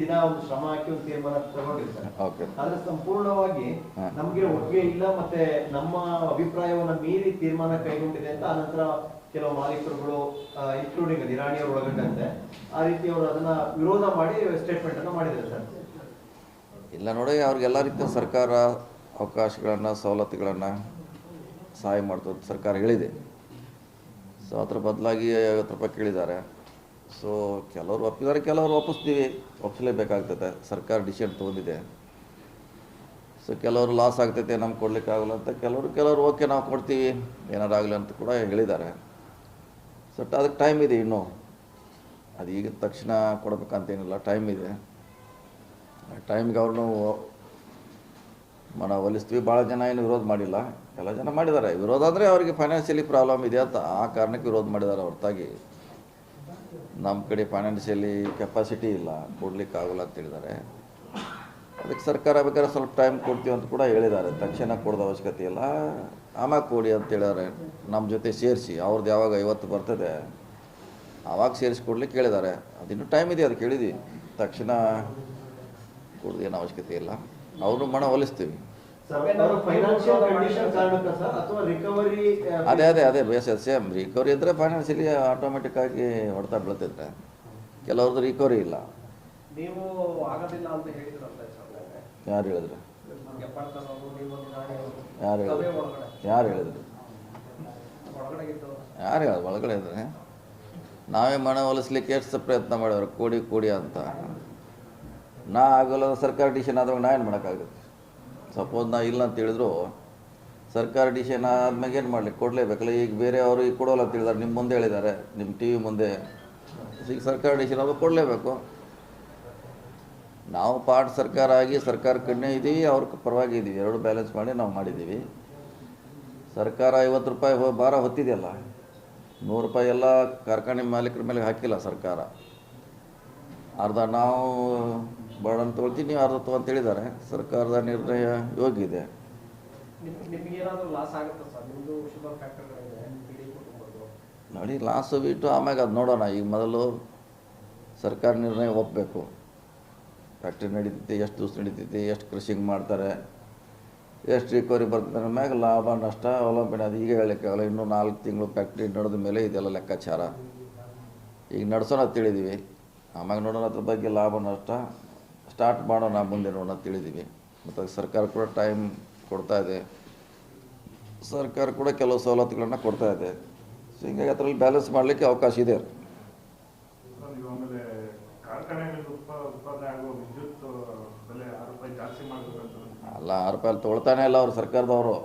ದಿನ ಒಂದು ಶ್ರಮ ಹಾಕಿ ಒಂದು ತೀರ್ಮಾನ ತಗೊಂಡಿರ್ತಾರೆ. ಆದ್ರೆ ಸಂಪೂರ್ಣವಾಗಿ. ನಮ್ಗೆ ಒಪ್ಪಿಗೆ ಇಲ್ಲ ಮತ್ತೆ ನಮ್ಮ ಅಭಿಪ್ರಾಯವನ್ನ ಮೀರಿ ತೀರ್ಮಾನ ಕೈಗೊಂಡಿದೆ ಅಂತ ಆನಂತರ ಕೆಲವು ಮಾಲೀಕರುಗಳು ಇನ್ಕ್ಲೂಡಿಂಗ್ ನಿರಾಣಿಯವರು ಒಳಗೊಂಡಂತೆ ಆ ರೀತಿ ಅವರು ಅದನ್ನ ವಿರೋಧ ಮಾಡಿ ಸ್ಟೇಟ್ಮೆಂಟ್ ಅನ್ನು ಮಾಡಿದ್ದಾರೆ ಸರ್. ಇಲ್ಲ ನೋಡಿ ಅವ್ರಿಗೆಲ್ಲ ರೀತಿಯ ಸರ್ಕಾರ ಅವಕಾಶಗಳನ್ನು ಸವಲತ್ತುಗಳನ್ನು ಸಹಾಯ ಮಾಡ್ತದೆ ಸರ್ಕಾರ ಹೇಳಿದೆ. ಸೊ ಅದ್ರ ಬದಲಾಗಿ ಐವತ್ತು ರೂಪಾಯಿ ಕೇಳಿದ್ದಾರೆ. ಸೊ ಕೆಲವರು ಒಪ್ಪಿದ್ದಾರೆ, ಕೆಲವರು ಒಪ್ಪಿಸ್ತೀವಿ. ಒಪ್ಪಿಸಲೇಬೇಕಾಗ್ತದೆ ಸರ್ಕಾರ ಡಿಸಿಷನ್ ತೊಗೊಂಡಿದೆ. ಸೊ ಕೆಲವರು ಲಾಸ್ ಆಗ್ತೈತೆ, ನಮ್ಗೆ ಕೊಡ್ಲಿಕ್ಕೆ ಆಗಲ್ಲ ಅಂತ ಕೆಲವರು ಕೆಲವರು ಓಕೆ ನಾವು ಕೊಡ್ತೀವಿ. ಏನಾರು ಆಗಲಿ ಅಂತ ಕೂಡ ಹೇಳಿದ್ದಾರೆ. ಸೊ ಅದಕ್ಕೆ ಟೈಮ್ ಇದೆ ಇನ್ನೂ. ಅದು ಈಗ ತಕ್ಷಣ ಕೊಡಬೇಕಂತೇನಿಲ್ಲ ಟೈಮ್ ಇದೆ. ಟೈಮ್ಗೆ ಅವ್ರನ್ನೂ ಮನ ಒಲಿಸ್ತೀವಿ. ಭಾಳ ಜನ ಏನು ವಿರೋಧ ಮಾಡಿಲ್ಲ. ಎಲ್ಲ ಜನ ಮಾಡಿದ್ದಾರೆ. ವಿರೋಧ ಅಂದರೆ ಅವರಿಗೆ ಫೈನಾನ್ಷಿಯಲಿ ಪ್ರಾಬ್ಲಮ್ ಇದೆ ಅಂತ ಆ ಕಾರಣಕ್ಕೆ ವಿರೋಧ ಮಾಡಿದ್ದಾರೆ ಹೊರತಾಗಿ ನಮ್ಮ ಕಡೆ ಫೈನಾನ್ಷಿಯಲಿ ಕೆಪಾಸಿಟಿ ಇಲ್ಲ. ಕೊಡ್ಲಿಕ್ಕೆ ಆಗೋಲ್ಲ ಅಂತ ಹೇಳಿದ್ದಾರೆ. ಅದಕ್ಕೆ ಸರ್ಕಾರ ಬೇಕಾದ್ರೆ ಸ್ವಲ್ಪ ಟೈಮ್ ಕೊಡ್ತೀವಿ ಅಂತ ಕೂಡ ಹೇಳಿದ್ದಾರೆ. ತಕ್ಷಣ ಕೊಡೋದು ಅವಶ್ಯಕತೆ ಇಲ್ಲ. ಆಮ್ಯಾಗ ಕೊಡಿ ಅಂತ ಹೇಳಿದ್ದಾರೆ. ನಮ್ಮ ಜೊತೆ ಸೇರಿಸಿ. ಅವ್ರದ್ದು ಯಾವಾಗ ಐವತ್ತು ಬರ್ತದೆ ಆವಾಗ ಸೇರಿಸಿ ಕೊಡ್ಲಿಕ್ಕೆ ಹೇಳಿದ್ದಾರೆ. ಅದಿನ್ನೂ ಟೈಮ್ ಇದೆ ಅದಕ್ಕೆ ಹೇಳಿದ್ವಿ ತಕ್ಷಣ ಕೊಡೋದೇನು ಅವಶ್ಯಕತೆ ಇಲ್ಲ. ಅವರು ಮಣ ಒಲಿಸ್ತೀವಿ ಫೈನಾನ್ಷಿಯಲ್ ಕಂಡೀಷನ್ ಕಾರಣಕ್ಕ ಸರ್ ಅಥವಾ ರಿಕವರಿ ಅದೇ ಅದೇ ಅದೇ ಬೇಸ್ ಸೇಮ್ ರಿಕವರಿ ಇದ್ದರೆ ಫೈನಾನ್ಷಿಯಲಿ ಆಟೋಮೆಟಿಕ್ ಆಗಿ ಹೊಡೆತ ಬೀಳ್ತಿದ್ರೆ ಕೆಲವ್ರದ್ದು ರಿಕವರಿ ಇಲ್ಲ. ನೀವು ಆಗೋದಿಲ್ಲ ಅಂತ ಹೇಳಿದ್ರಂತೆ ಸರ್ ಯಾರು ಹೇಳಿದ್ರು? ಯಾರು ಹೇಳಿದ್ರು? ಯಾರು ಹೇಳಿದ್ರು? ಯಾರು ಹೇಳ ಒಳಗಡೆ ಇದ್ರೆ? ನಾವೇ ಮನ ಹೊಲಿಸ್ಲಿಕ್ಕೆ ಎಷ್ಟು ಪ್ರಯತ್ನ ಮಾಡಿದ್ರು? ಕೂಡಿ ಕೂಡಿ ಅಂತ. ನಾ ಆಗಲ್ಲ ಸರ್ಕಾರ ಡಿಸಿಷನ್ ಆದಾಗ ನಾ ಏನು ಮಾಡೋಕ್ಕಾಗುತ್ತೆ? ಸಪೋಸ್ ನಾ ಇಲ್ಲ ಅಂತ ಹೇಳಿದ್ರು, ಸರ್ಕಾರ ಡಿಸಿಷನ್ ಆದ್ಮೇಲೆ ಏನು ಮಾಡಲಿ? ಕೊಡಲೇಬೇಕಲ್ಲ. ಈಗ ಬೇರೆ ಅವರು ಈಗ ಕೊಡೋಲ್ಲ ಅಂತ ಹೇಳಿದಾರೆ. ನಿಮ್ಮ ಮುಂದೆ ಹೇಳಿದ್ದಾರೆ ನಿಮ್ಮ ಟಿ ವಿ ಮುಂದೆ. ಈಗ ಸರ್ಕಾರ ಡಿಸಿಷನ್ ಆದಾಗ ಕೊಡಲೇಬೇಕು. ನಾವು ಪಾರ್ಟ್ ಸರ್ಕಾರ ಆಗಿ ಸರ್ಕಾರ ಕಣ್ಣೇ ಇದ್ದೀವಿ, ಅವ್ರ ಪರವಾಗಿ ಇದ್ದೀವಿ. ಎರಡು ಬ್ಯಾಲೆನ್ಸ್ ಮಾಡಿ ನಾವು ಮಾಡಿದ್ದೀವಿ. ಸರ್ಕಾರ ಐವತ್ತು ರೂಪಾಯಿ ಹೋ ಭಾರ ಹೊತ್ತಿದೆಯಲ್ಲ. ನೂರು ರೂಪಾಯಿ ಎಲ್ಲ ಕಾರ್ಖಾನೆ ಮಾಲೀಕರ ಮೇಲೆ ಹಾಕಿಲ್ಲ ಸರ್ಕಾರ. ಅರ್ಧ ನಾವು ಬರ್ಡನ್ ತೊಗೊಳ್ತೀನಿ ನೀವು ಅರ್ಧ ತಗೋ ಅಂತ ಹೇಳಿದ್ದಾರೆ. ಸರ್ಕಾರದ ನಿರ್ಣಯ ಯೋಗಿದೆ ನೋಡಿ ಲಾಸು ಬಿಟ್ಟು ಆಮ್ಯಾಗ ಅದು ನೋಡೋಣ. ಈಗ ಮೊದಲು ಸರ್ಕಾರ ನಿರ್ಣಯ ಒಪ್ಪಬೇಕು ಫ್ಯಾಕ್ಟ್ರಿ ನಡೀತೈತಿ ಎಷ್ಟು ದಿವಸ ನಡೀತೈತಿ ಎಷ್ಟು ಕೃಷಿಂಗ್ ಮಾಡ್ತಾರೆ ಎಷ್ಟು ರಿಕವರಿ ಬರ್ತದೆ ಮ್ಯಾಗ ಲಾಭ ನಷ್ಟ ಅವಲಂಬನೆ ಅದು ಈಗ ಹೇಳಲಿಕ್ಕೆ ಆಗಲ್ಲ. ಇನ್ನೂ ನಾಲ್ಕು ತಿಂಗಳು ಫ್ಯಾಕ್ಟ್ರಿ ನಡೆದ ಮೇಲೆ ಇದೆಲ್ಲ ಲೆಕ್ಕಾಚಾರ. ಈಗ ನಡೆಸೋಣ ಅಂತ ತಿಳಿದೀವಿ ಆಮ್ಯಾಗ ನೋಡೋಣ ಅದ್ರ ಬಗ್ಗೆ ಲಾಭ ನಷ್ಟ. ಸ್ಟಾರ್ಟ್ ಮಾಡೋಣ ಮುಂದೆ ನೋಡೋಣ ತಿಳಿದೀವಿ ಮತ್ತು ಸರ್ಕಾರ ಕೂಡ ಟೈಮ್ ಕೊಡ್ತಾ ಇದೆ. ಸರ್ಕಾರ ಕೂಡ ಕೆಲವು ಸವಲತ್ತುಗಳನ್ನ ಕೊಡ್ತಾ ಇದೆ. ಸೊ ಹಿಂಗಾಗಿ ಅದರಲ್ಲಿ ಬ್ಯಾಲೆನ್ಸ್ ಮಾಡಲಿಕ್ಕೆ ಅವಕಾಶ ಇದೆ. ಅಲ್ಲ ಆರು ರೂಪಾಯಿ ತೊಗೊಳ್ತಾನೆ ಇಲ್ಲ ಅವರು ಸರ್ಕಾರದವರು.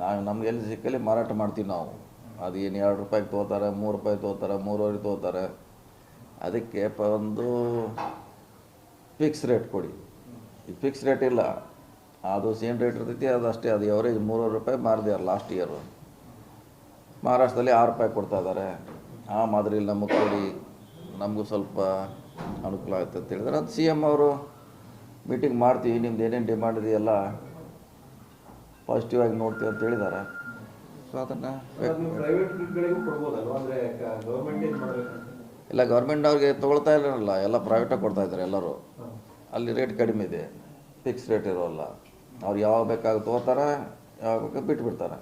ನಾವು ನಮ್ಗೆ ಎಲ್ಲಿ ಸಿಕ್ಕಲ್ಲಿ ಮಾರಾಟ ಮಾಡ್ತೀವಿ ನಾವು. ಅದು ಏನು ಎರಡು ರೂಪಾಯಿಗೆ ತೊಗೋತಾರೆ ಮೂರು ರೂಪಾಯಿ ತೊಗೋತಾರೆ ಮೂರುವರೆ ತೊಗೋತಾರೆ ಅದಕ್ಕೆ ಪ ಒಂದು ಫಿಕ್ಸ್ ರೇಟ್ ಕೊಡಿ. ಈ ಫಿಕ್ಸ್ ರೇಟ್ ಇಲ್ಲ. ಅದು ಸೇಮ್ ರೇಟ್ ಇರ್ತೈತಿ ಅದು ಅಷ್ಟೇ ಅದು ಎವರೇಜ್ ಮೂರುವರೆ ರೂಪಾಯಿ ಮಾರಿದ್ಯಾರ ಲಾಸ್ಟ್ ಇಯರು ಮಹಾರಾಷ್ಟ್ರದಲ್ಲಿ ಆರು ರೂಪಾಯಿ ಕೊಡ್ತಾ ಇದ್ದಾರೆ. ಆ ಮಾದರಿಲಿ ನಮಗೆ ಕೊಡಿ. ನಮಗೂ ಸ್ವಲ್ಪ ಅನುಕೂಲ ಆಗುತ್ತೆ ಅಂತ ಹೇಳಿದ್ರೆ ಅದು ಸಿ ಎಂ ಅವರು ಮೀಟಿಂಗ್ ಮಾಡ್ತೀವಿ ನಿಮ್ದು ಏನೇನು ಡಿಮ್ಯಾಂಡ್ ಇದೆಯಲ್ಲ ಪಾಸಿಟಿವ್ ಆಗಿ ನೋಡ್ತೀವಿ ಅಂತ ಹೇಳಿದ್ದಾರೆ. ಸೊ ಅದನ್ನು ಇಲ್ಲ ಗೌರ್ಮೆಂಟ್ ಅವ್ರಿಗೆ ತೊಗೊಳ್ತಾ ಇರಲಿಲ್ಲ ಎಲ್ಲ ಪ್ರೈವೇಟಾಗಿ ಕೊಡ್ತಾ ಇದ್ದಾರೆ ಎಲ್ಲರೂ. ಅಲ್ಲಿ ರೇಟ್ ಕಡಿಮೆ ಇದೆ ಫಿಕ್ಸ್ ರೇಟ್ ಇರೋಲ್ಲ. ಅವ್ರು ಯಾವಾಗ ಬೇಕಾಗ ತೊಗೋತಾರೆ ಯಾವಾಗ ಬೇಕಾಗ ಬಿಟ್ಬಿಡ್ತಾರೆ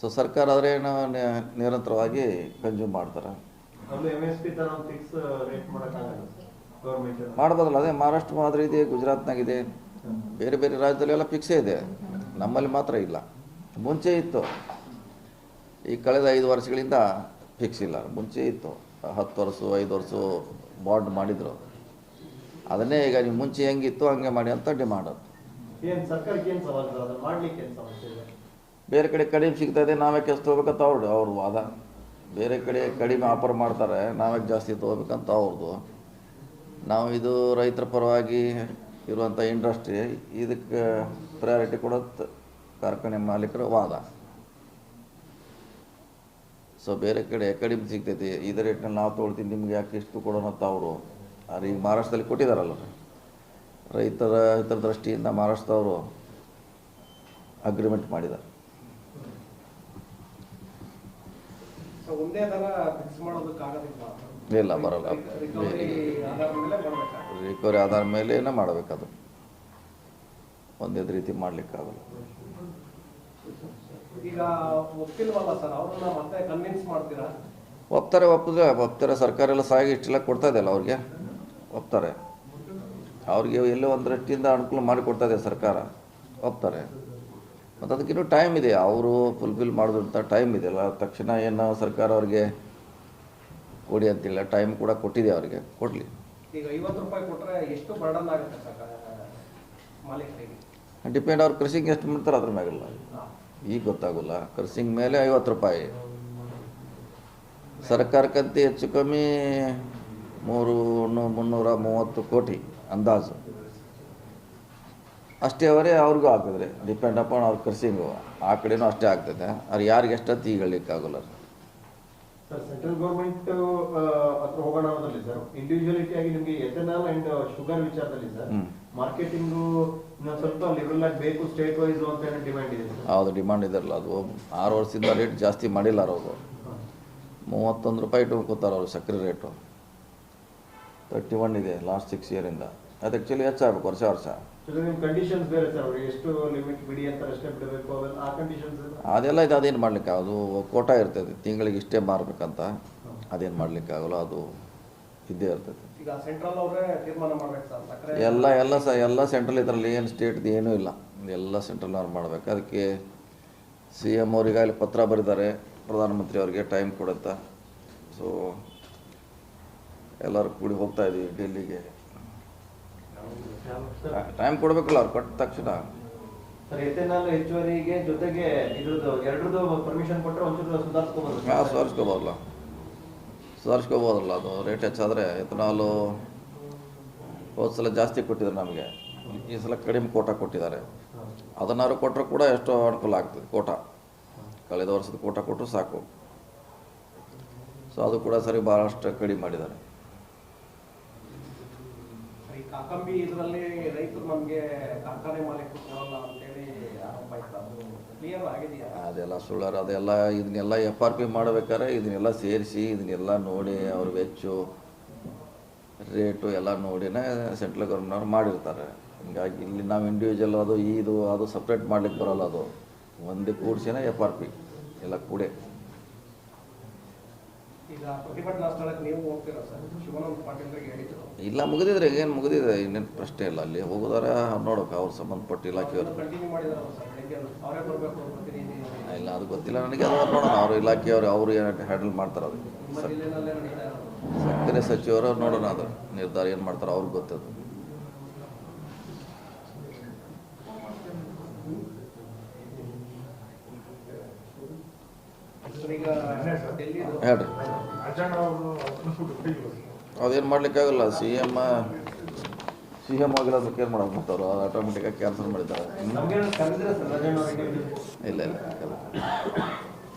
ಸೊ ಸರ್ಕಾರ ಆದರೆ ಏನು ನಿರಂತರವಾಗಿ ಕನ್ಸ್ಯೂಮ್ ಮಾಡ್ತಾರೆ. ಮಾಡ್ಬೋದಲ್ಲ ಅದೇ ಮಹಾರಾಷ್ಟ್ರ ಮಾದರಿ ಇದೆ ಗುಜರಾತ್ನಾಗಿದೆ. ಬೇರೆ ಬೇರೆ ರಾಜ್ಯದಲ್ಲಿ ಎಲ್ಲ ಫಿಕ್ಸೇ ಇದೆ. ನಮ್ಮಲ್ಲಿ ಮಾತ್ರ ಇಲ್ಲ. ಮುಂಚೆ ಇತ್ತು. ಈ ಕಳೆದ ಐದು ವರ್ಷಗಳಿಂದ ಫಿಕ್ಸ್ ಇಲ್ಲ. ಮುಂಚೆ ಇತ್ತು. ಹತ್ತು ವರ್ಷ ಐದು ವರ್ಷ ಬಾಂಡ್ ಮಾಡಿದರು. ಅದನ್ನೇ ಈಗ ನೀವು ಮುಂಚೆ ಹೆಂಗಿತ್ತು ಹಂಗೆ ಮಾಡಿ ಅಂತ ಡಿಮಾಂಡ್ ಬೇರೆ ಕಡೆ ಕಡಿಮೆ ಸಿಗ್ತಾ ಇದೆ ನಾವೇ ಕೆಲಸ ತೊಗೋಬೇಕಂತ ಅವ್ರು ಅವ್ರ ವಾದ. ಬೇರೆ ಕಡೆ ಕಡಿಮೆ ಆಫರ್ ಮಾಡ್ತಾರೆ ನಾವೇ ಜಾಸ್ತಿ ತೊಗೋಬೇಕಂತ ಅವ್ರದ್ದು. ನಾವು ಇದು ರೈತರ ಪರವಾಗಿ ಇರುವಂಥ ಇಂಡಸ್ಟ್ರಿ ಇದಕ್ಕೆ ಪ್ರಯಾರಿಟಿ ಕೊಡೋದು ಕಾರ್ಖಾನೆ ಮಾಲೀಕರ ವಾದ. ಸೊ ಬೇರೆ ಕಡೆ ಕಡಿಮೆ ಸಿಗ್ತೈತಿ ಇದೇ ರೇಟ್ನಲ್ಲಿ ನಾವು ತೊಗೊಳ್ತೀವಿ ನಿಮ್ಗೆ ಯಾಕೆ ಇಷ್ಟು ಕೊಡೋಣ ಅಂತ ಅವರು. ಆದರೆ ಈಗ ಮಹಾರಾಷ್ಟ್ರದಲ್ಲಿ ಕೊಟ್ಟಿದ್ದಾರಲ್ಲ ರೈತರ ಇತರ ದೃಷ್ಟಿಯಿಂದ ಮಹಾರಾಷ್ಟ್ರದವರು ಅಗ್ರಿಮೆಂಟ್ ಮಾಡಿದ್ದಾರೆ. ಇಲ್ಲ ಬರಲ್ಲ. ರಿಕವರಿ ಆಧಾರ ಮೇಲೆ ಮಾಡಬೇಕದು. ಒಂದೇ ರೀತಿ ಮಾಡಲಿಕ್ಕಾಗಲ್ಲ. ಒಪ್ತಾರೆ ಒಪ್ಪಿದ್ರೆ ಒಪ್ತಾರೆ ಸರ್ಕಾರ ಎಲ್ಲ ಸಹಾಯ ಇಷ್ಟೆಲ್ಲ ಕೊಡ್ತಾ ಇದೆಯಲ್ಲ ಅವ್ರಿಗೆ. ಒಪ್ತಾರೆ. ಅವ್ರಿಗೆ ಎಲ್ಲೋ ಒಂದು ದೃಷ್ಟಿಯಿಂದ ಅನುಕೂಲ ಮಾಡಿಕೊಡ್ತಾ ಇದೆ ಸರ್ಕಾರ. ಒಪ್ತಾರೆ. ಮತ್ತು ಅದಕ್ಕಿನ್ನೂ ಟೈಮ್ ಇದೆ. ಅವರು ಫುಲ್ಫಿಲ್ ಮಾಡಿದಂಥ ಟೈಮ್ ಇದೆಯಲ್ಲ ತಕ್ಷಣ ಏನು ಸರ್ಕಾರ ಅವ್ರಿಗೆ ಕೊಡಿ ಅಂತಿಲ್ಲ. ಟೈಮ್ ಕೂಡ ಕೊಟ್ಟಿದೆ ಅವರಿಗೆ. ಕೊಡಲಿ. ಡಿಪೆಂಡ್ ಅವ್ರು ಕೃಷಿಗೆ ಎಷ್ಟು ಮಾಡ್ತಾರೆ ಅದ್ರ ಮ್ಯಾಗಲ್ಲ. ಈಗ ಗೊತ್ತಾಗೋಲ್ಲ. ಕೃಷಿಂಗ್ ಮೇಲೆ ಐವತ್ತು ರೂಪಾಯಿ. ಸರ್ಕಾರಕ್ಕಂತ ಹೆಚ್ಚು ಕಮ್ಮಿ ಮೂರು ಮುನ್ನೂರ ಮೂವತ್ತು ಕೋಟಿ ಅಂದಾಜು. ಅಷ್ಟೇ ಅವರೇ ಅವ್ರಿಗೂ ಹಾಕಿದ್ರೆ ಡಿಪೆಂಡ್ ಅಪಾನ್ ಅವ್ರ ಕೃಷಿಂಗು ಆ ಕಡೆನೂ ಅಷ್ಟೇ ಆಗ್ತದೆ. ಅವ್ರು ಯಾರಿಗೆ ಎಷ್ಟೊತ್ತು ಈಗ ಹೇಳಲಿಕ್ಕಾಗಲ್ಲ ಸರ್ ಸೆಂಟ್ರಲ್ ಗೌರ್ಮೆಂಟ್ ಹತ್ರ ಹೋಗೋಣ ಅನ್ನೋದ್ರಲ್ಲಿ ಸರ್. ಇಂಡಿವಿಜುವಲಿಟಿ ಆಗಿ ನಿಮಗೆ ಎಥೆನಾಲ್ ಅಂಡ್ ಶುಗರ್ ವಿಚಾರದಲ್ಲಿ ಸರ್. ಮಾರ್ಕೆಟಿಂಗು ಇನ್ನೊಂದು ಸ್ವಲ್ಪ ಲಿಬರಲ್ ಆಗಿ ಬೇಕು ಸ್ಟೇಟ್ ವೈಸ್ ಅಂತ ಡಿಮ್ಯಾಂಡ್ ಇದೆ ಹೌದು ಡಿಮ್ಯಾಂಡ್ ಡಿಮಾಂಡ್ ಇದೆಯಲ್ಲ ಅದು. ಆರು ವರ್ಷದಿಂದ ರೇಟ್ ಜಾಸ್ತಿ ಮಾಡಿಲ್ಲ ಅವರು. ಮೂವತ್ತೊಂದು ರೂಪಾಯಿ ಇಟ್ಕೊತಾರೆ ಅವರು ಸಕ್ಕರೆ ರೇಟು ತರ್ಟಿ ಒನ್ ಇದೆ ಲಾಸ್ಟ್ ಸಿಕ್ಸ್ ಇಯರಿಂದ ಅದು ಆ್ಯಕ್ಚುಲಿ ಹೆಚ್ಚಾಗಬೇಕು ವರ್ಷ ವರ್ಷ. ಜೊತೆಗೆ ನಿಮ್ಮ ಕಂಡೀಷನ್ಸ್ ಬೇರೆ ಸರ್ ಎಷ್ಟು ಲಿಮಿಟ್ ಬಿಡಿ ಅಂತಾರೆ ಅಷ್ಟೇ ಬಿಡಬೇಕು ಆ ಕಂಡೀಷನ್ಸ್ ಅದೆಲ್ಲ ಇದು ಅದೇನು ಮಾಡ್ಲಿಕ್ಕೆ ಅದು ಕೋಟ ಇರ್ತದೆ ತಿಂಗಳಿಗೆ ಇಷ್ಟೇ ಮಾರ್ಬೇಕಂತ. ಅದೇನು ಮಾಡಲಿಕ್ಕೆ ಆಗಲ್ಲ ಅದು ಇದ್ದೇ ಇರ್ತದೆ. ಈಗ ಸೆಂಟ್ರಲ್ ಅವರೇ ತೀರ್ಮಾನ ಮಾಡ್ಬೇಕು ಸರ್ ಎಲ್ಲ ಎಲ್ಲ ಸ ಎಲ್ಲ ಸೆಂಟ್ರಲ್ ಇದರಲ್ಲಿ ಏನು ಸ್ಟೇಟ್ದು ಏನೂ ಇಲ್ಲ. ಎಲ್ಲ ಸೆಂಟ್ರಲ್ನವ್ರು ಮಾಡಬೇಕು. ಅದಕ್ಕೆ ಸಿ ಎಂ ಅವ್ರಿಗಾಗಲಿ ಪತ್ರ ಬರೆದಿದ್ದಾರೆ ಪ್ರಧಾನಮಂತ್ರಿ ಅವರಿಗೆ ಟೈಮ್ ಕೊಡುತ್ತಾ. ಸೊ ಎಲ್ಲರೂ ಕೂಡಿ ಹೋಗ್ತಾ ಇದ್ದೀವಿ ಡೆಲ್ಲಿಗೆ. ಟೈಮ್ ಕೊಡಬೇಕಲ್ಲ ಅವ್ರು ಕೊಟ್ಟ ತಕ್ಷಣ. ಹೆಚ್ಚುವರಿಗೆ ಜೊತೆಗೆ ಇದ್ರದ್ದು ಎರಡರದ್ದು ಪರ್ಮಿಷನ್ ಕೊಟ್ಟರೆ ಒಂಚೂರು ಸುಧಾರಿಸ್ಕೋಬೋದು ಹಾಂ ಸುಧಾರಿಸ್ಕೋಬೋದಲ್ಲ. ಸುಧಾರಿಸ್ಕೋಬೋದಲ್ಲ ಅದು ರೇಟ್ ಹೆಚ್ಚಾದರೆ ಎಥನಾಲು ಹೋದ ಸಲ ಜಾಸ್ತಿ ಕೊಟ್ಟಿದ್ದಾರೆ ನಮಗೆ. ಈ ಸಲ ಕಡಿಮೆ ಕೋಟ ಕೊಟ್ಟಿದ್ದಾರೆ. ಅದನ್ನಾರು ಕೊಟ್ಟರು ಕೂಡ ಎಷ್ಟೋ ಅನುಕೂಲ ಆಗ್ತದೆ ಕೋಟ. ಕಳೆದ ವರ್ಷದ ಕೋಟ ಕೊಟ್ಟರು ಸಾಕು. ಸೊ ಅದು ಕೂಡ ಸರಿ ಭಾಳಷ್ಟು ಕಡಿಮೆ ಮಾಡಿದ್ದಾರೆ. ಈ ಕಾಕಂಬಿ ಇದರಲ್ಲಿ ರೈತರು ನಮಗೆ ಕಾರ್ಖಾನೆ ಮಾಲೀಕರು ಕೊಡಲ್ಲ ಅಂತೇಳಿ ಆರೋಪ ಇತ್ತು. ಅದು ಕ್ಲಿಯರ್ ಆಗಿದೆಯಾ? ಅದೆಲ್ಲ ಸುಳ್ಳಾರ, ಅದೆಲ್ಲ ಇದನ್ನೆಲ್ಲ ಎಫ್ ಆರ್ ಪಿ ಮಾಡಬೇಕಾದ್ರೆ ಇದನ್ನೆಲ್ಲ ಸೇರಿಸಿ, ಇದನ್ನೆಲ್ಲ ನೋಡಿ ಅವ್ರ ವೆಚ್ಚು, ರೇಟು ಎಲ್ಲ ನೋಡಿನೇ ಸೆಂಟ್ರಲ್ ಗೌರ್ಮೆಂಟ್ನವ್ರು ಮಾಡಿರ್ತಾರೆ. ಹೀಗಾಗಿ ಇಲ್ಲಿ ನಾವು ಇಂಡಿವಿಜುವಲ್ ಅದು, ಇದು, ಅದು ಸಪ್ರೇಟ್ ಮಾಡ್ಲಿಕ್ಕೆ ಬರೋಲ್ಲ ಅದು. ಒಂದೇ ಕೂಡ್ಸಿನೇ ಎಫ್ ಆರ್ ಪಿ ಎಲ್ಲ ಕೂಡೆ ಈಗ ಪ್ರತಿಭಟನಾ ಸ್ಥಳಕ್ಕೆ ನೀವು ಹೋಗ್ತೀರಾ ಸರ್ ಶಿವಾನಂದ ಪಾಟೀಲ್ರಿಗೆ ಹೇಳಿದ್ರು ಇಲ್ಲ ಮುಗಿದಿದ್ರೆ ಏನು ಮುಗಿದಿದೆ? ಇನ್ನೇನು ಪ್ರಶ್ನೆ ಇಲ್ಲ. ಅಲ್ಲಿ ಹೋಗೋದಾರೆ ನೋಡೋಕೆ ಅವ್ರು ಸಂಬಂಧಪಟ್ಟ ಇಲಾಖೆಯವರು. ಇಲ್ಲ ಅದು ಗೊತ್ತಿಲ್ಲ ನನಗೆ. ಅದು ನೋಡೋಣ. ಅವ್ರ ಇಲಾಖೆಯವರು ಅವರು ಏನು ಹ್ಯಾಂಡಲ್ ಮಾಡ್ತಾರೆ ಅದು ಸಕ್ಕರೆ ಸಚಿವರು ನೋಡೋಣ ಅದು ನಿರ್ಧಾರ ಏನು ಮಾಡ್ತಾರೆ ಅವ್ರಿಗೆ ಗೊತ್ತದು ಸರ್, ಈಗ ಡೆಲ್ಲಿ ಹೇಳ್ರಿ. ಅದೇನು ಮಾಡ್ಲಿಕ್ಕಾಗಲ್ಲ ಸಿ ಎಂ ಸಿ ಎಂ ಆಗಿಲ್ಲ ಅದಕ್ಕೆ ಏನು ಮಾಡೋದು ಮತ್ತೆ ಅವರು ಆಟೋಮೆಟಿಕಾಗಿ ಕ್ಯಾನ್ಸಲ್ ಮಾಡಿದ್ದಾರೆ. ಹ್ಮ್. ನಮಗೆ ಸರ್ ರಾಜಣ್ಣ ಅವರಿಗೆ. ಇಲ್ಲ ಇಲ್ಲ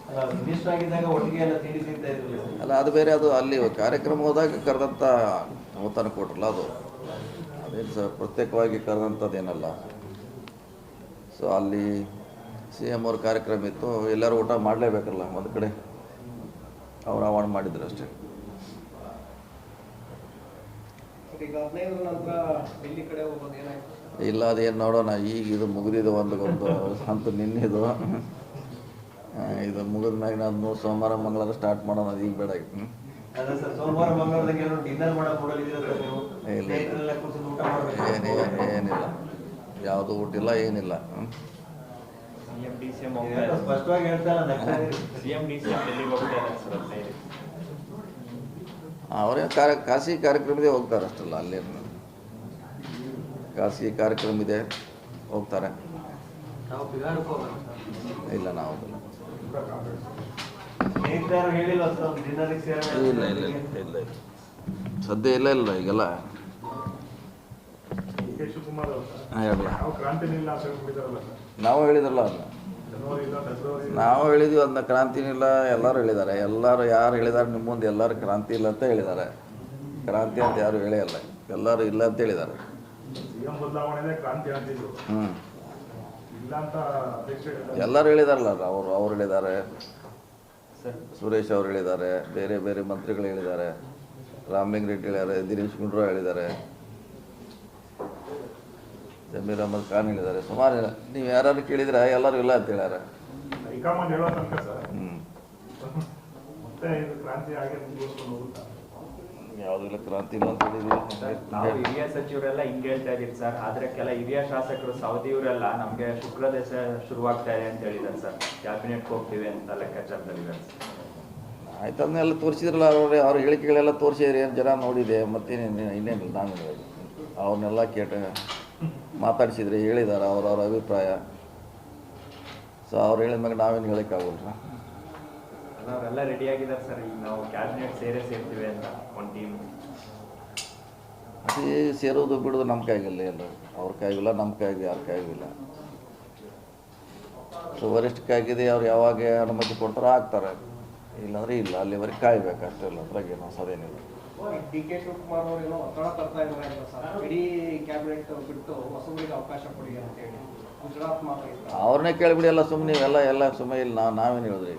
ಅಲ್ಲ ಮಿನಿಸ್ಟರ್ ಆಗಿದ್ದಾಗ ಒಟ್ಟಿಗೆ ಎಲ್ಲ ತಿಂಡಿ ತಿಂತಾ ಇದ್ರಲ್ಲ ಅಲ್ಲ ಅದು ಬೇರೆ ಅದು ಅಲ್ಲಿ ಕಾರ್ಯಕ್ರಮ ಹೋದಾಗ ಕರೆದಂಥ ಔತಣ ಕೊಟ್ರಲ್ಲ ಅದು. ಅದೇನು ಸರ್ ಪ್ರತ್ಯೇಕವಾಗಿ ಕರೆದಂಥದ್ದೇನಲ್ಲ ಸೊ ಅಲ್ಲಿ ಸಿ ಎಂ ಅವ್ರ ಕಾರ್ಯಕ್ರಮ ಇತ್ತು ಎಲ್ಲರೂ ಊಟ ಮಾಡಲೇಬೇಕಲ್ಲ ಒಂದು ಕಡೆ. ಅವ್ರು ಅವಾರ್ಡ್ ಮಾಡಿದ್ರು ಅಷ್ಟೇ. ಇಲ್ಲ ಅದೇನು ನೋಡೋಣ ಈಗ ಇದು ಮುಗಿದಿದೆ ಒಂದು ಒಂದು ಹಂತ ನಿನ್ನೆದು. ಇದು ಮುಗಿದ ಮ್ಯಾಗ ನಾನು ಸೋಮವಾರ ಮಂಗಳವಾರ ಸ್ಟಾರ್ಟ್ ಮಾಡೋಣ ಅದು ಈಗ ಬೇಡ ಹ್ಮ್. ಅಲ್ಲ ಸರ್ ಸೋಮವಾರ ಮಂಗಳವಾರದಾಗ ಏನೋ ಡಿನ್ನರ್ ಮಾಡಕ್ ನೀವು? ಇಲ್ಲ. ಸ್ನೇಹಿತರೆಲ್ಲ ಕೂತ್ಕೊಂಡು ಊಟ ಮಾಡ್ಬೇಕು. ಏನಿಲ್ಲ ಯಾವುದು ಊಟ ಇಲ್ಲ ಏನಿಲ್ಲ. ಸಿಎಂ ಡಿ ಸಿ ಎಂ ಇವೆಲ್ಲ ಸ್ಪಷ್ಟವಾಗಿ ಹೇಳ್ತಾ ಸಿಎಂ ಡಿ ಸಿ ಎಂ ಡೆಲ್ಲಿಗೆ ಹೋಗ್ತಾರೆ ಸರ್ ಅವರೇ ಕಾರ್ಯ ಖಾಸಗಿ ಕಾರ್ಯಕ್ರಮದೇ ಹೋಗ್ತಾರೆ ಅಷ್ಟಲ್ಲ ಅಲ್ಲಿ ಖಾಸಗಿ ಕಾರ್ಯಕ್ರಮ ಇದೆ ಹೋಗ್ತಾರೆ. ಇಲ್ಲ ನಾವು ಇಲ್ಲ ಇಲ್ಲ ಇಲ್ಲ ಇಲ್ಲ. ಸದ್ಯ ಇಲ್ಲ ಇಲ್ಲ ಈಗೆಲ್ಲ ಡಿ ಕೆ ಶಿವಕುಮಾರ್ ಅವರು ಸರ್ ಹಾಂ ಹೇಳಿ ಯಾವ ಕ್ರಾಂತಿನಿಲ್ಲ ಅಂತ ನಾವು ಹೇಳಿದ್ರಲ್ಲ ಅದನ್ನ ಜನವರಿ ಇಲ್ಲ ಫೆಬ್ರವರಿ ನಾವು ಹೇಳಿದ್ವಿ ಅದನ್ನ ಕ್ರಾಂತಿನಿಲ್ಲ ಎಲ್ಲರೂ ಹೇಳಿದ್ದಾರೆ. ಎಲ್ಲರೂ ಯಾರು ಹೇಳಿದ್ದಾರೆ ನಿಮ್ಮ ಮುಂದೆ ಎಲ್ಲರೂ ಕ್ರಾಂತಿ ಇಲ್ಲ ಅಂತ ಹೇಳಿದ್ದಾರೆ. ಕ್ರಾಂತಿ ಅಂತ ಯಾರು ಹೇಳೇ ಇಲ್ಲ. ಎಲ್ಲರೂ ಇಲ್ಲ ಅಂತ ಹೇಳಿದ್ದಾರೆ. ಹ್ಞೂ. ಎಲ್ಲರೂ ಹೇಳಿದಾರಲ್ಲ ಅವರು ಅವ್ರು ಹೇಳಿದ್ದಾರೆ. ಸುರೇಶ್ ಅವರು ಹೇಳಿದ್ದಾರೆ. ಬೇರೆ ಬೇರೆ ಮಂತ್ರಿಗಳು ಹೇಳಿದ್ದಾರೆ. ರಾಮಲಿಂಗ ರೆಡ್ಡಿ ಹೇಳಿದ್ದಾರೆ. ದಿನೇಶ್ ಗುಂಡೂರಾವ್ ಹೇಳಿದ್ದಾರೆ. ಜಮೀರ್ ಅಹಮದ್ ಖಾನ್ ಹೇಳಿದ್ದಾರೆ. ಸುಮಾರು ನೀವು ಯಾರು ಕೇಳಿದ್ರೆ ಎಲ್ಲರೂ ಇಲ್ಲ ಅಂತ ಹೇಳ್ಯಾರ. ಇದು ಕ್ರಾಂತಿ ಅಂತ ನಾವು ಹಿರಿಯ ಸಚಿವರೆಲ್ಲ ಹಿಂಗೆ ಹೇಳ್ತಾ ಇದೀವಿ ಸರ್. ಆದ್ರೆ ಕೆಲ ಹಿರಿಯ ಶಾಸಕರು ಸೌದಿಯವರೆಲ್ಲ ನಮ್ಗೆ ಶುಕ್ರ ದೇಶ ಶುರುವಾಗ್ತಾ ಇದೆ ಅಂತ ಹೇಳಿದ್ದಾರೆ ಸರ್. ಕ್ಯಾಬಿನೆಟ್ ಹೋಗ್ತೀವಿ ಅಂತ ಲೆಕ್ಕಾಚಾರದಲ್ಲಿದ್ದಾರೆ ಆಯ್ತು ಅದನ್ನೆಲ್ಲ ತೋರಿಸಿದ್ರಲ್ಲ ಅವ್ರ ಅವ್ರ ಹೇಳಿಕೆಗಳೆಲ್ಲ ತೋರಿಸಿದ್ರಿ ಏನು ಜನ ನೋಡಿದೆ ಮತ್ತೇನೇನು ಇನ್ನೇನಿಲ್ಲ. ನಾನು ಹೇಳೋದು ಅವ್ರನ್ನೆಲ್ಲ ಕೇಟ ಮಾತಾಡಿಸಿದ್ರೆ ಹೇಳಿದ್ದಾರೆ ಅವರವರ ಅಭಿಪ್ರಾಯ. ಸೊ ಅವ್ರು ಹೇಳಿದ ಮ್ಯಾಗ ನಾವೇನು ಹೇಳೋಕ್ಕಾಗಲ್ಲ ಅವರೆಲ್ಲ ರೆಡಿ ಆಗಿದ್ದಾರೆ ಸರ್ ಈಗ ನಾವು ಕ್ಯಾಬಿನೆಟ್ ಸೇರೇ ಸೇರ್ತೀವಿ ಅಂತ ಒಂದು ಟೀಮ್ ಅದೇ ಸೇರೋದು ಬಿಡೋದು ನಮ್ಮ ಕೈಗಿಲ್ಲ ಎಲ್ಲ ಅವ್ರ ಕೈಗಿಲ್ಲ ನಮ್ಮ ಕೈಗೆ ಯಾರ ಕೈಗಿಲ್ಲ. ಸೊ ವರಿಷ್ಠ ಕೈಗಿದೆ ಅವ್ರು ಯಾವಾಗ ಅನುಮತಿ ಕೊಡ್ತಾರೋ ಆಗ್ತಾರೆ. ಇಲ್ಲಾಂದ್ರೆ ಇಲ್ಲ ಅಲ್ಲಿವರೆಗೆ ಕಾಯ್ಬೇಕು ಅಷ್ಟೇ ಇಲ್ಲ ಅದ್ರಾಗ ಏನು ಹೊಸದೇನಿಲ್ಲ ಡಿ ಕೆ ಶಿವಕುಮಾರ್ ಅವರು ಏನೋ ಒತ್ತಡ ತರ್ತಾ ಇದ್ದಾರೆ ಸರ್. ಇಡೀ ಕ್ಯಾಬಿನೆಟ್ ಬಿಟ್ಟು ಹೊಸಬರಿಗೆ ಅವಕಾಶ ಕೊಡಿ ಅಂತ ಹೇಳಿ. ಗುಜರಾತ್ ಮಾತ್ರ ಅವ್ರನ್ನೇ ಕೇಳಿಬಿಡಿ ಎಲ್ಲ ಸುಮ್ಮನೆ ಎಲ್ಲ ಎಲ್ಲ ಸುಮ್ಮನೆ ಇಲ್ಲ ನಾವು ನಾವೇನು ಹೇಳಿದ್ರಿ?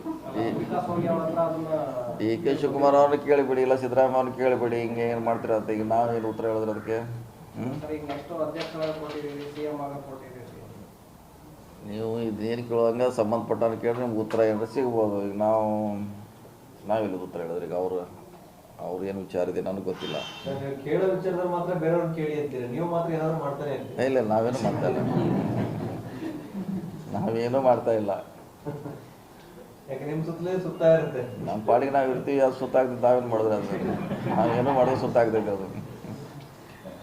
ಡಿ ಕೆ ಶಿವಕುಮಾರ್ ಅವ್ರನ್ನ ಕೇಳಿಬಿಡಿ ಇಲ್ಲ ಸಿದ್ದರಾಮಯ್ಯ ಅವ್ರನ್ನ ಕೇಳಿಬಿಡಿ ಹಿಂಗೆ ಏನು ಮಾಡ್ತೀರಾ ಅಂತ ಈಗ ನಾವೇನು ಉತ್ತರ ಹೇಳಿದ್ರೆ ಅದಕ್ಕೆ? ನೀವು ಇದೇನು ಕೇಳುವಂಗೆ ಸಂಬಂಧಪಟ್ಟವ್ರು ಕೇಳಿದ್ರೆ ನಿಮ್ಗೆ ಉತ್ತರ ಏನಾರ ಸಿಗ್ಬೋದು. ಈಗ ನಾವು ನಾವೆಲ್ಲ ಉತ್ತರ ಹೇಳಿದ್ರಿ ಈಗ ಅವರು? ಅವ್ರು ಏನು ವಿಚಾರ ಇದೆ ನನಗೆ ಗೊತ್ತಿಲ್ಲ ಕೇಳೋ ವಿಚಾರದಲ್ಲಿ ಮಾತ್ರ ಕೇಳಿ ಅಂತೀರಿ? ನೀವು ಮಾತ್ರ ಏನಾದ್ರು ಮಾಡ್ತಾನೆ ಇರ್ತೀರಿ ಇಲ್ಲ ನಾವೇನು ಮಾಡ್ತಾ ಇಲ್ಲ. ನಾವೇನು ಮಾಡ್ತಾ ಇಲ್ಲ. ಯಾಕೆ ನಿಮ್ಮ ಸುತ್ತಲೇ ಸುತ್ತ ಇರುತ್ತೆ? ನಮ್ಮ ಪಾಡಿಗೆ ನಾವು ಇರ್ತೀವಿ ಅದು ಸುತ್ತಾಗ್ತದೆ ನಾವೇನು ಮಾಡಿದ್ರೆ ಅದು ನಾವೇನು ಮಾಡೋದು ಸುತ್ತಾಗ್ತೈತೆ ಅದು.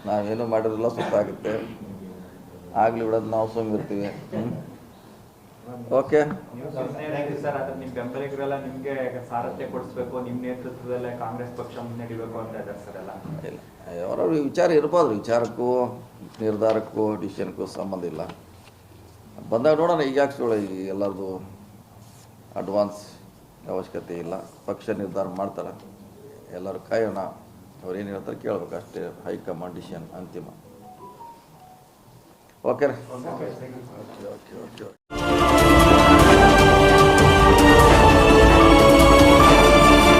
ನಾವೇನು ಮಾಡಿದ್ರಲ್ಲ ಸುತ್ತಾಗುತ್ತೆ. ಆಗ್ಲಿ ಬಿಡೋದು ನಾವು ಸುಮ್ಮ ಇರ್ತೀವಿ ಓಕೆ ಸರ್ ಅದ್ರ ನಿಮ್ ಬೆಂಬಲಿಗರೆಲ್ಲ ನಿಮ್ಗೆ ಸಾರಥ್ಯ ಕೊಡಿಸ್ಬೇಕು ನಿಮ್ ನೇತೃತ್ವದಲ್ಲೇ ಕಾಂಗ್ರೆಸ್ ಪಕ್ಷ ಮುನ್ನಡಿಬೇಕು ಅಂತ ಇದ್ದಾರೆ ಸರ್ ಎಲ್ಲ. ಅವರವ್ರ ವಿಚಾರ ಇರ್ಬೋದು. ವಿಚಾರಕ್ಕೂ ನಿರ್ಧಾರಕ್ಕೂ ಡಿಸಿಷನ್ಗೂ ಸಂಬಂಧ ಇಲ್ಲ. ಬಂದಾಗ ನೋಡೋಣ ಈಗ ಯಾಕೆ ಈಗ ಎಲ್ಲರದು ಅಡ್ವಾನ್ಸ್ ಅವಶ್ಯಕತೆ ಇಲ್ಲ. ಪಕ್ಷ ನಿರ್ಧಾರ ಮಾಡ್ತಾರೆ. ಎಲ್ಲರೂ ಕಾಯೋಣ. ಅವ್ರು ಏನು ಹೇಳ್ತಾರೆ ಕೇಳಬೇಕು. ಅಷ್ಟೇ ಹೈಕಮಾಂಡ್ ಡಿಸಿಷನ್ ಅಂತಿಮ. ಓಕೆ ರೀ ಓಕೆ ಓಕೆ ಓಕೆ